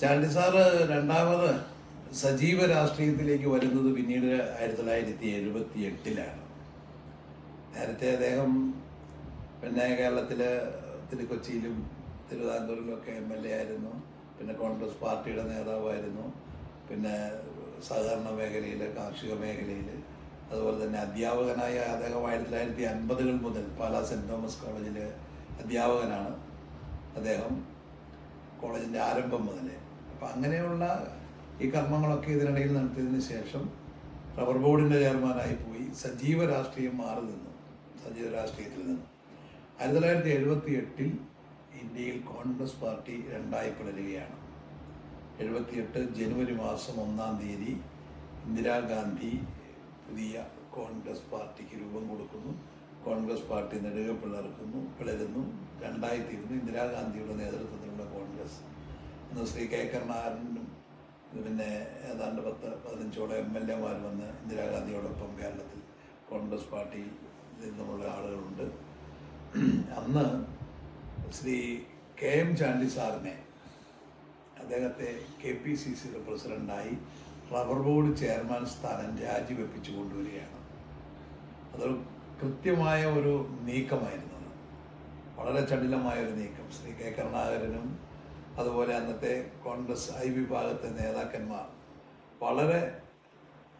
Chandy sir രണ്ടാമത് സജീവ രാഷ്ട്രീയത്തിലേക്ക് വരുന്നത് പിന്നീട് ആയിരത്തി തൊള്ളായിരത്തി എഴുപത്തി എട്ടിലാണ് നേരത്തെ അദ്ദേഹം പിന്നെ കേരളത്തിലെ തിരുക്കൊച്ചിയിലും തിരുവിതാംകൂറിലും ഒക്കെ എം എൽ എ ആയിരുന്നു. പിന്നെ കോൺഗ്രസ് പാർട്ടിയുടെ നേതാവായിരുന്നു. പിന്നെ സഹകരണ മേഖലയിൽ കാർഷിക മേഖലയിൽ അതുപോലെ തന്നെ അധ്യാപകനായ അദ്ദേഹം ആയിരത്തി തൊള്ളായിരത്തി അൻപതുകൾ മുതൽ പാലാ സെന്റ് തോമസ് കോളേജിൽ അധ്യാപകനാണ് അദ്ദേഹം. കോളേജിന്റെ ആരംഭം മുതലേ. അപ്പം അങ്ങനെയുള്ള ഈ കർമ്മങ്ങളൊക്കെ ഇതിനിടയിൽ നടത്തിയതിന് ശേഷം റബ്ബർ ബോർഡിന്റെ ചെയർമാനായി പോയി സജീവ രാഷ്ട്രീയം മാറി നിന്നു സജീവ രാഷ്ട്രീയത്തിൽ നിന്നു. ആയിരത്തി തൊള്ളായിരത്തി എഴുപത്തി എട്ടിൽ ഇന്ത്യയിൽ കോൺഗ്രസ് പാർട്ടി രണ്ടായി പിളരുകയാണ്. എഴുപത്തിയെട്ട് ജനുവരി മാസം ഒന്നാം തീയതി ഇന്ദിരാഗാന്ധി പുതിയ കോൺഗ്രസ് പാർട്ടിക്ക് രൂപം കൊടുക്കുന്നു. കോൺഗ്രസ് പാർട്ടി നെടുക പിളർക്കുന്നു പിളരുന്നു രണ്ടായി തീരുന്നു. ഇന്ദിരാഗാന്ധിയുടെ നേതൃത്വത്തിലുള്ള കോൺഗ്രസ് ഇന്ന് ശ്രീ കെ കരുണാകരനും പിന്നെ ഏതാണ്ട് പത്ത് പതിനഞ്ചോളം എം എൽ എമാർ വന്ന് ഇന്ദിരാഗാന്ധിയോടൊപ്പം കേരളത്തിൽ കോൺഗ്രസ് പാർട്ടിയിൽ നിന്നുമുള്ള ആളുകളുണ്ട്. അന്ന് ശ്രീ കെ എം ചാണ്ടി സാറിനെ അദ്ദേഹത്തെ കെ പി സി സിയുടെ പ്രസിഡന്റായി റബ്ബർ ബോർഡ് ചെയർമാൻ സ്ഥാനം രാജിവെപ്പിച്ചു കൊണ്ടുവരികയാണ്. അതൊരു കൃത്യമായ ഒരു നീക്കമായിരുന്നു വളരെ ചടുലമായ ഒരു നീക്കം. ശ്രീ കെ കരുണാകരനും അതുപോലെ അന്നത്തെ കോൺഗ്രസ് ഐ വിഭാഗത്തെ നേതാക്കന്മാർ വളരെ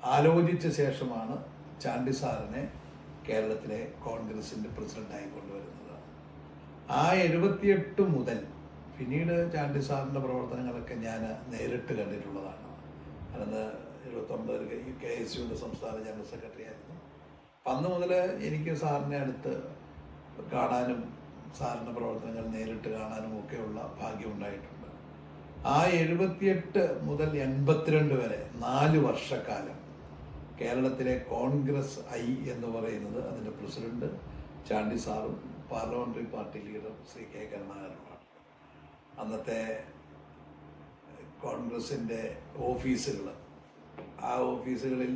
ആലോചിച്ച ശേഷമാണ് ചാണ്ടി സാറിനെ കേരളത്തിലെ കോൺഗ്രസിന്റെ പ്രസിഡന്റായി കൊണ്ടുവരുന്നത്. ആ എഴുപത്തിയെട്ട് മുതൽ പിന്നീട് ചാണ്ടി സാറിന്റെ പ്രവർത്തനങ്ങളൊക്കെ ഞാൻ നേരിട്ട് കണ്ടിട്ടുള്ളതാണ്. അന്ന് എഴുപത്തൊമ്പതിൽ കെ എസ് യുവിന്റെ സംസ്ഥാന ജനറൽ സെക്രട്ടറി ആയിരുന്നു. അന്ന് മുതൽ എനിക്ക് സാറിനെ അടുത്ത് കാണാനും സാറിന്റെ പ്രവർത്തനങ്ങൾ നേരിട്ട് കാണാനും ഒക്കെയുള്ള ഭാഗ്യം ഉണ്ടായിട്ടുണ്ട് ആ എഴുപത്തിയെട്ട് മുതൽ എൺപത്തിരണ്ട് വരെ നാല് വർഷക്കാലം കേരളത്തിലെ കോൺഗ്രസ് ഐ എന്ന് പറയുന്നത് അതിന്റെ പ്രസിഡന്റ് ചാണ്ടി സാറും parliamentary party leader Shri K കരുണാകരനുമാണ്. അന്നത്തെ കോൺഗ്രസിന്റെ ഓഫീസുകൾ ആ ഓഫീസുകളിൽ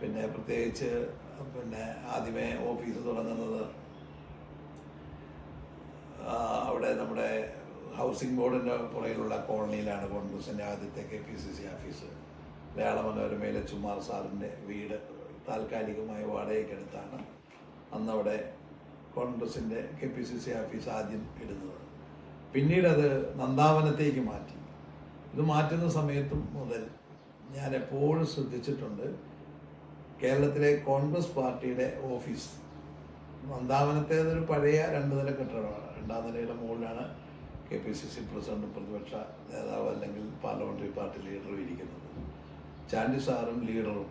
പിന്നെ പ്രത്യേകിച്ച് പിന്നെ ആദ്യമേ ഓഫീസ് തുടങ്ങുന്നത് അവിടെ നമ്മുടെ ഹൗസിംഗ് ബോർഡിന്റെ പുറയിലുള്ള കോളനിയിലാണ് കോൺഗ്രസിന്റെ ആദ്യത്തെ K P C C office. Malayala മനോരമയിലെ Chumar സാറിന്റെ വീട് താൽക്കാലികമായ വാടകയ്ക്കെടുത്താണ് അന്നവിടെ കോൺഗ്രസിന്റെ K P C C office ആദ്യം ഇടുന്നത്. പിന്നീട് അത് നന്ദാവനത്തേക്ക് മാറ്റി. ഇത് മാറ്റുന്ന സമയത്തും മുതൽ ഞാൻ എപ്പോഴും ശ്രദ്ധിച്ചിട്ടുണ്ട് കേരളത്തിലെ കോൺഗ്രസ് പാർട്ടിയുടെ ഓഫീസ്. നന്ദാവനത്തേതൊരു പഴയ രണ്ട് നില കെട്ടിടമാണ് നിലയുടെ മുകളിലാണ് K P C C president പ്രതിപക്ഷ നേതാവ് അല്ലെങ്കിൽ പാർലമെന്ററി പാർട്ടി ലീഡറും ഇരിക്കുന്നത്. ചാണ്ടി സാറും ലീഡറും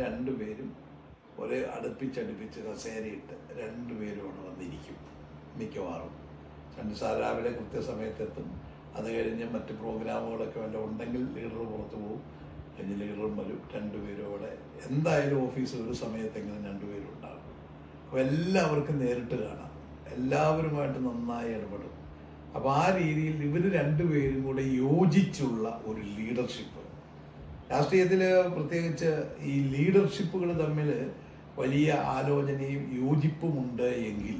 രണ്ടുപേരും ഒരേ അടുപ്പിച്ചടുപ്പിച്ച് കസേരയിട്ട് രണ്ടുപേരുമാണ് വന്നിരിക്കും മിക്കവാറും. ചാണ്ടി സാർ രാവിലെ കൃത്യസമയത്തെത്തും. അത് കഴിഞ്ഞ് മറ്റ് പ്രോഗ്രാമുകളൊക്കെ വല്ല ഉണ്ടെങ്കിൽ ലീഡർ പുറത്തു പോകും. കഴിഞ്ഞ് ലീഡറും വരും. രണ്ടുപേരും അവിടെ. എന്തായാലും ഓഫീസിൽ ഒരു സമയത്തെങ്കിലും രണ്ടുപേരും ഉണ്ടാകും. അപ്പോൾ എല്ലാവർക്കും നേരിട്ട് കാണാം. എല്ലാവരുമായിട്ട് നന്നായി ഇടപെടും. അപ്പോൾ ആ രീതിയിൽ ഇവർ രണ്ടുപേരും കൂടെ യോജിച്ചുള്ള ഒരു ലീഡർഷിപ്പ് രാഷ്ട്രീയത്തിൽ പ്രത്യേകിച്ച് ഈ ലീഡർഷിപ്പുകൾ തമ്മിൽ വലിയ ആലോചനയും യോജിപ്പുമുണ്ട് എങ്കിൽ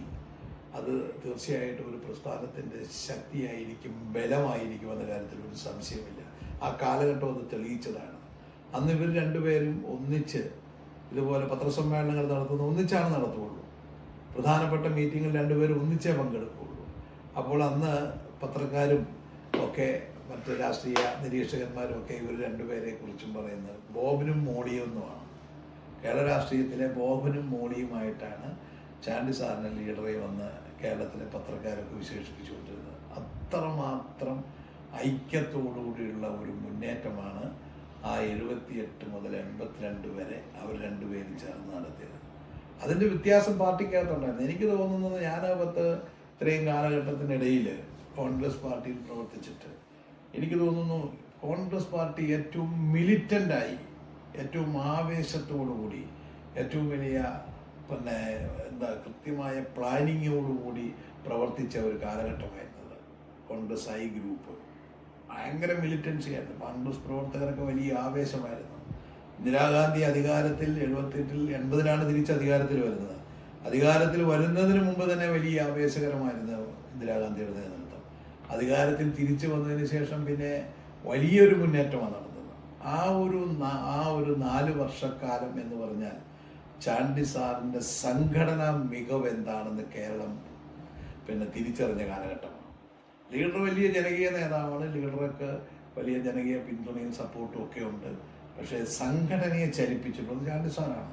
അത് തീർച്ചയായിട്ടും ഒരു പ്രസ്ഥാനത്തിന്റെ ശക്തിയായിരിക്കും ബലമായിരിക്കും എന്ന കാര്യത്തിൽ ഒരു സംശയമില്ല. ആ കാലഘട്ടം അത് തെളിയിച്ചതാണ്. അന്ന് ഇവർ രണ്ടുപേരും ഒന്നിച്ച് ഇതുപോലെ പത്രസമ്മേളനങ്ങൾ നടത്തുന്ന ഒന്നിച്ചാണ് നടത്തുകയുള്ളൂ പ്രധാനപ്പെട്ട മീറ്റിങ്ങിൽ രണ്ടുപേരും ഒന്നിച്ചേ പങ്കെടുക്കുകയുള്ളൂ അപ്പോൾ അന്ന് പത്രക്കാരും ഒക്കെ മറ്റ് രാഷ്ട്രീയ നിരീക്ഷകന്മാരും ഒക്കെ ഇവർ രണ്ടുപേരെ കുറിച്ചും പറയുന്നത് ബോബനും മോളിയും എന്നുമാണ്. കേരള രാഷ്ട്രീയത്തിലെ ബോബനും മോളിയുമായിട്ടാണ് ചാണ്ടി സാറിനെ ലീഡറെ വന്ന് കേരളത്തിലെ പത്രക്കാരൊക്കെ വിശേഷിപ്പിച്ചുകൊണ്ടിരുന്നത്. അത്രമാത്രം ഐക്യത്തോടുകൂടിയുള്ള ഒരു മുന്നേറ്റമാണ് ആ എഴുപത്തിയെട്ട് മുതൽ എൺപത്തിരണ്ട് വരെ അവർ രണ്ടുപേരും ചേർന്ന് നടത്തിയത്. അതിന്റെ വ്യത്യാസം പാർട്ടിക്കകത്തുണ്ടായിരുന്നു. എനിക്ക് തോന്നുന്നത് ഞാൻ പത്ത് ഇത്രയും കാലഘട്ടത്തിനിടയിൽ കോൺഗ്രസ് പാർട്ടിയിൽ പ്രവർത്തിച്ചിട്ട്. എനിക്ക് തോന്നുന്നു കോൺഗ്രസ് പാർട്ടി ഏറ്റവും മിലിറ്റന്റായി ഏറ്റവും ആവേശത്തോടുകൂടി ഏറ്റവും വലിയ പിന്നെ എന്താ കൃത്യമായ പ്ലാനിങ്ങോടുകൂടി പ്രവർത്തിച്ച ഒരു കാലഘട്ടമായിരുന്നത് കോൺഗ്രസ് ഐ ഗ്രൂപ്പ്. ഭയങ്കര മിലിറ്റൻസി ആയിരുന്നു. കോൺഗ്രസ് പ്രവർത്തകരൊക്കെ വലിയ ആവേശമായിരുന്നു. ഇന്ദിരാഗാന്ധി അധികാരത്തിൽ എഴുപത്തെട്ടിൽ എൺപതിലാണ് തിരിച്ച് അധികാരത്തിൽ വരുന്നത്. അധികാരത്തിൽ വരുന്നതിന് മുമ്പ് തന്നെ വലിയ ആവേശകരമായിരുന്നു ഇന്ദിരാഗാന്ധിയുടെ നേതൃത്വം. അധികാരത്തിൽ തിരിച്ചു വന്നതിന് ശേഷം പിന്നെ വലിയൊരു മുന്നേറ്റമാണ് നടന്നത്. ആ ഒരു ആ ഒരു നാല് വർഷക്കാലം എന്ന് പറഞ്ഞാൽ ചാണ്ടി സാറിന്റെ സംഘടനാ മികവ് എന്താണെന്ന് കേരളം പിന്നെ തിരിച്ചറിഞ്ഞ കാലഘട്ടമാണ്. ലീഡർ വലിയ ജനകീയ നേതാവാണ്. ലീഡർക്ക് വലിയ ജനകീയ പിന്തുണയും സപ്പോർട്ടും ഒക്കെ ഉണ്ട്. പക്ഷേ സംഘടനയെ ചലിപ്പിച്ചിട്ടുള്ളത് ചാണ്ടി സാറാണ്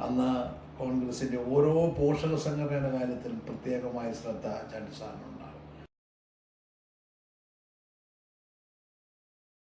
അന്ന് കോൺഗ്രസിന്റെ ഓരോ പോഷക സംഘടനയുടെ കാര്യത്തിലും പ്രത്യേകമായ ശ്രദ്ധ ചാണ്ടി